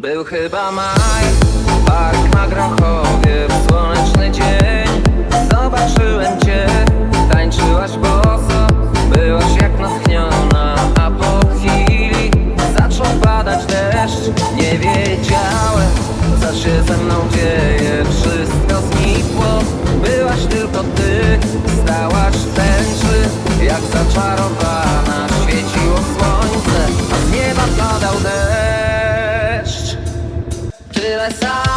Był chyba maj, park na Grochowie w słoneczny dzień. Zobaczyłem cię, tańczyłaś boso, byłaś jak natchniona A po chwili zaczął padać deszcz. Nie wiedziałem, co się ze mną dzieje Wszystko znikło, byłaś tylko ty Stałaś tęczy, jak zaczarowana Świeciło słońce, a z nieba padał deszcz. us all.